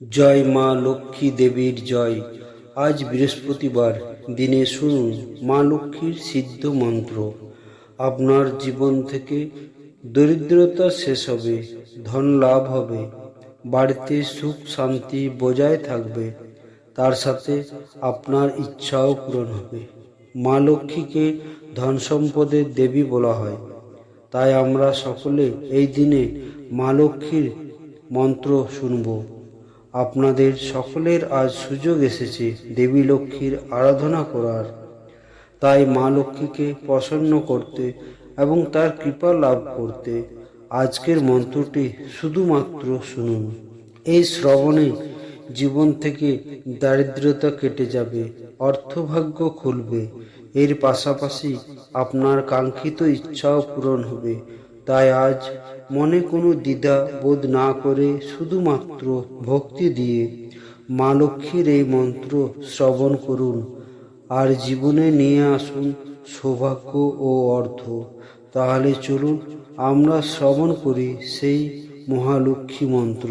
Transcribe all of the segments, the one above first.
জয় মা লক্ষ্মী দেবীর জয়। আজ বৃহস্পতিবার দিনে শুনুন মা লক্ষ্মীর সিদ্ধ মন্ত্র। আপনার জীবন থেকে দরিদ্রতা শেষ হবে, ধন লাভ হবে, বাড়িতে সুখ শান্তি বজায় থাকবে, তার সাথে আপনার ইচ্ছাও পূরণ হবে। মা লক্ষ্মীকে ধন সম্পদের দেবী বলা হয়। তাই আমরা সকলে এই দিনে মা লক্ষ্মীর মন্ত্র শুনব। আপনাদের সকলের আজ সুযোগ এসেছে দেবী লক্ষ্মীর আরাধনা করার। তাই মা লক্ষ্মীকে প্রসন্ন করতে এবং তার কৃপা লাভ করতে আজকের মন্ত্রটি শুধুমাত্র শুনুন। এই শ্রবণে জীবন থেকে দারিদ্রতা কেটে যাবে, অর্থভাগ্য খুলবে। এর পাশাপাশি আপনার কাঙ্ক্ষিত ইচ্ছাও পূরণ হবে। তাই আজ মনে কোনো দ্বিধা বোধ না করে শুধুমাত্র ভক্তি দিয়ে মা লক্ষ্মীর এই মন্ত্র শ্রবণ করুন। আর জীবনে নিয়ে আসুন সৌভাগ্য ও অর্থ। তাহলে চলুন, আমরা শ্রবণ করি সেই মহালক্ষ্মী মন্ত্র।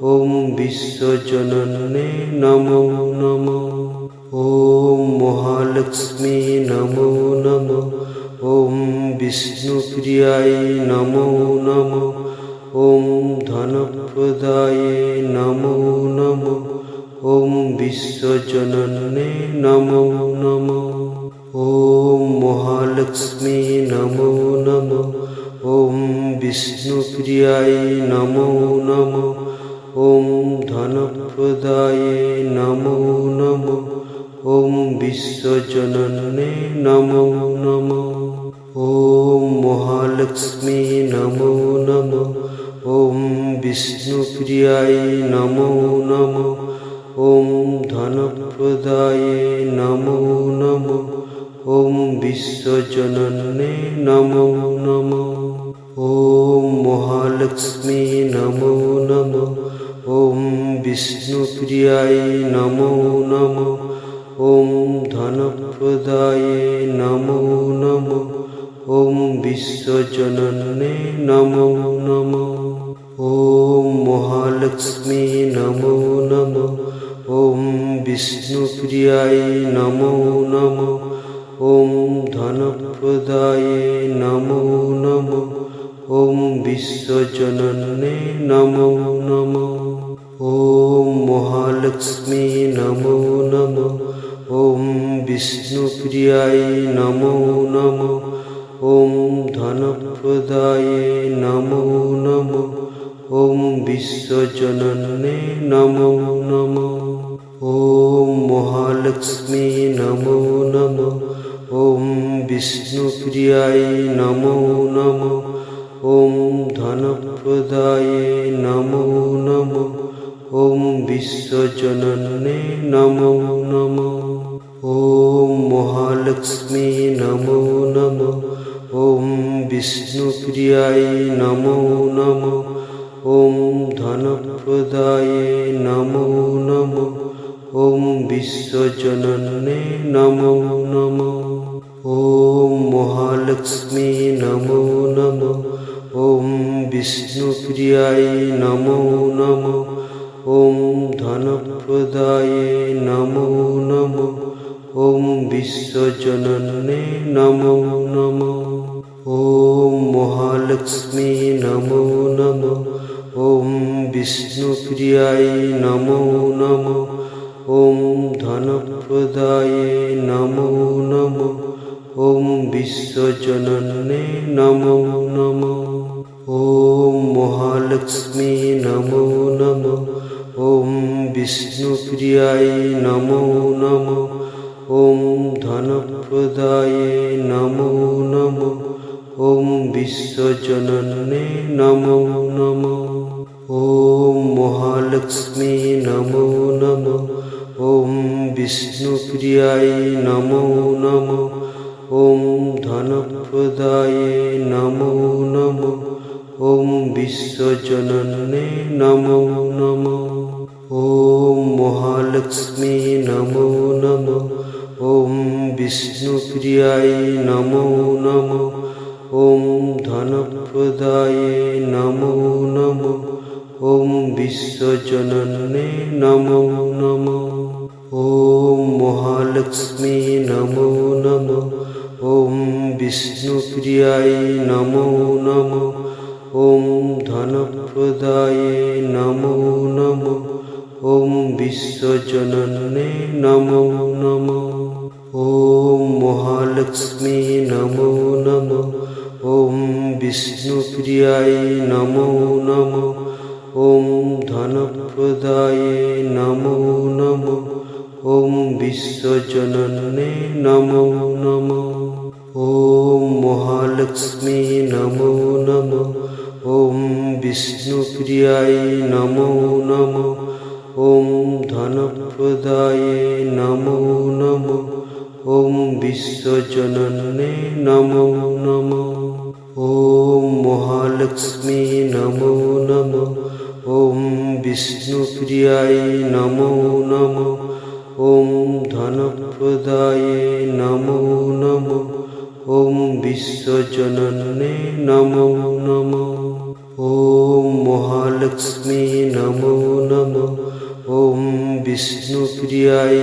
ওম বিশ্বজননে নম নম। ওম মহালক্ষ্মী নম নম। ওম বিষ্ণুপ্রিয়ায় নম নম। ওম ধনপ্রদায় নম নম। ওম বিশ্বজননে নম নম। ওম মহালক্ষ্মী নম নম। ওম বিষ্ণুপ্রিয়ায় নম নম। মানবদায়ে নমো নমো। ওম বিশ্বজননে নমো নমো। ওম মহালক্ষ্মী নমো নমো। ওম বিষ্ণুপ্রিয়ায় নমো নমো। ওম ধনপ্রদায়ে নমো নমো। ওম বিশ্বজননে নমো নমো। ওম মহালক্ষ্মী ঐশ্বর্যায় নম নম। ওম ধনপ্রদায় নম নম। ওম বিশ্বজননে নম নম। ওম মহালক্ষ্মী নম নম। ওম বিষ্ণুপ্রিয়ায় নম নম। ওম ধনপ্রদায় নম নম। ওম বিশ্বজননে নম নম। ॐ महालक्ष्मी नमो नमो ॐ विष्णुप्रियाय नमो नमो ॐ धनप्रदाय नमो नमो ॐ विश्वजनन्ये नमो नमो ॐ महालक्ष्मी नमो नमो ॐ विष्णुप्रियाय नमो नमो ॐ धनप्रदाय नमो नमो ওম বিশ্বজননে নম নম। ওম মহালক্ষ্মী নম নম। ওম বিষ্ণুপ্রিয়ায় নম নম। ওম ধনপ্রদায় নম নম। ওম বিশ্বজননে নম নম। প্রদায়ে নমো নমো। ওম বিশ্বজননে নমো নমো। ওম মহালক্ষ্মী নমো নমো। ওম বিষ্ণুপ্রিয়ায় নমো নমো। ওম ধনপ্রদায়ে নমো নমো। ওম বিশ্বজননে নমো নমো। ওম মহালক্ষ্মী নমো নমো। ওম বিষ্ণুপ্রিয়ায় নমো নম। ওম ধনপ্রদায় নমো নম। ওম বিশ্বজননে নমো নম। ওম মহালক্ষ্মী নমো নম। ওম বিষ্ণুপ্রিয়ায় নমো নম। ওম ধনপ্রদায় নমো নম। ওম বিশ্বজননে নমো নমঃ। মহালক্ষ্মী নমো নমো ওম বিষ্ণুপ্রিয়ায় নমো নমো ওম ধনপ্রদায় নমো নমো ওম বিশ্বজননে নমো নমো ওম মহালক্ষ্মী নমো নমো ওম বিষ্ণুপ্রিয়ায় চরণে নম নম। ওম মহালক্ষ্মী নম নম। ওম বিষ্ণুপ্রিয়ায় নম নম। ওম ধনপ্রদায় নম নম। ওম বিশ্বজননে নম নম। ওম মহালক্ষ্মী নম নম। ওম বিষ্ণুপ্রিয়ায় নম ওম বিশ্বজননে নম নম ওম মহালক্ষ্মী নম নম ওম বিষ্ণুপ্রিয়ায় নম নম ওম ধনপ্রদায় নম নম ওম বিশ্বজননে নম নম ওম মহালক্ষ্মী নম নম ওম বিষ্ণুপ্রিয়ায়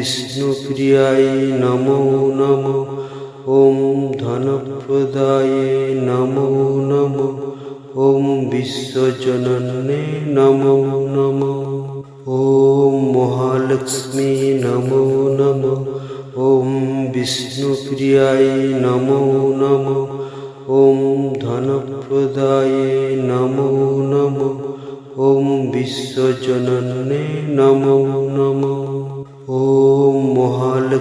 বিষ্ণুপ্রিয়ায় প্রিয় নম নম। ওম ধনপ্রদায়ে নমো নম। ওম বিশ্বজননে নম নম। ওম মহালক্ষ্মী নম নম। ওম বিষ্ণু প্রিয় নম নম। ওম ধনপ্রদায়ে নমো নম। ওম বিশ্বজননে নম নম।